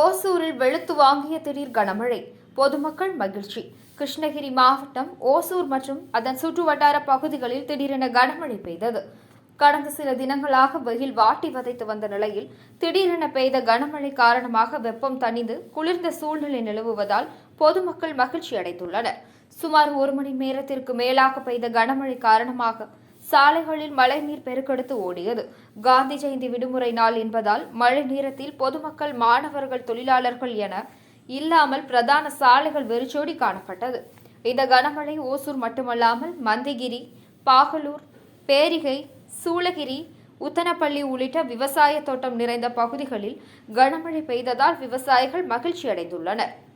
ஓசூரில் வெளுத்து வாங்கிய திடீர் கனமழை. பொதுமக்கள் மகிழ்ச்சி. கிருஷ்ணகிரி மாவட்டம் ஓசூர் மற்றும் அதன் சுற்றுவட்டார பகுதிகளில் திடீரென கனமழை பெய்தது. கடந்த சில தினங்களாக வெயில் வாட்டி வதைத்து வந்த நிலையில் திடீரென பெய்த கனமழை காரணமாக வெப்பம் தணிந்து குளிர்ந்த சூழ்நிலை நிலவுவதால் பொதுமக்கள் மகிழ்ச்சி அடைந்துள்ளனர் சுமார் ஒரு மணி நேரத்திற்கு மேலாக பெய்த கனமழை காரணமாக சாலைகளில் மழைநீர் பெருக்கெடுத்து ஓடியது. காந்தி ஜெயந்தி விடுமுறை நாள் என்பதால் மழை நேரத்தில் பொதுமக்கள் மாணவர்கள் தொழிலாளர்கள் என இல்லாமல் பிரதான சாலைகள் வெறிச்சோடி காணப்பட்டது. இந்த கனமழை ஓசூர் மட்டுமல்லாமல் மந்திகிரி பாகலூர் பேரிகை சூளகிரி உத்தனப்பள்ளி உள்ளிட்ட விவசாய தோட்டம் நிறைந்த பகுதிகளில் கனமழை பெய்ததால் விவசாயிகள் மகிழ்ச்சி அடைந்துள்ளனர்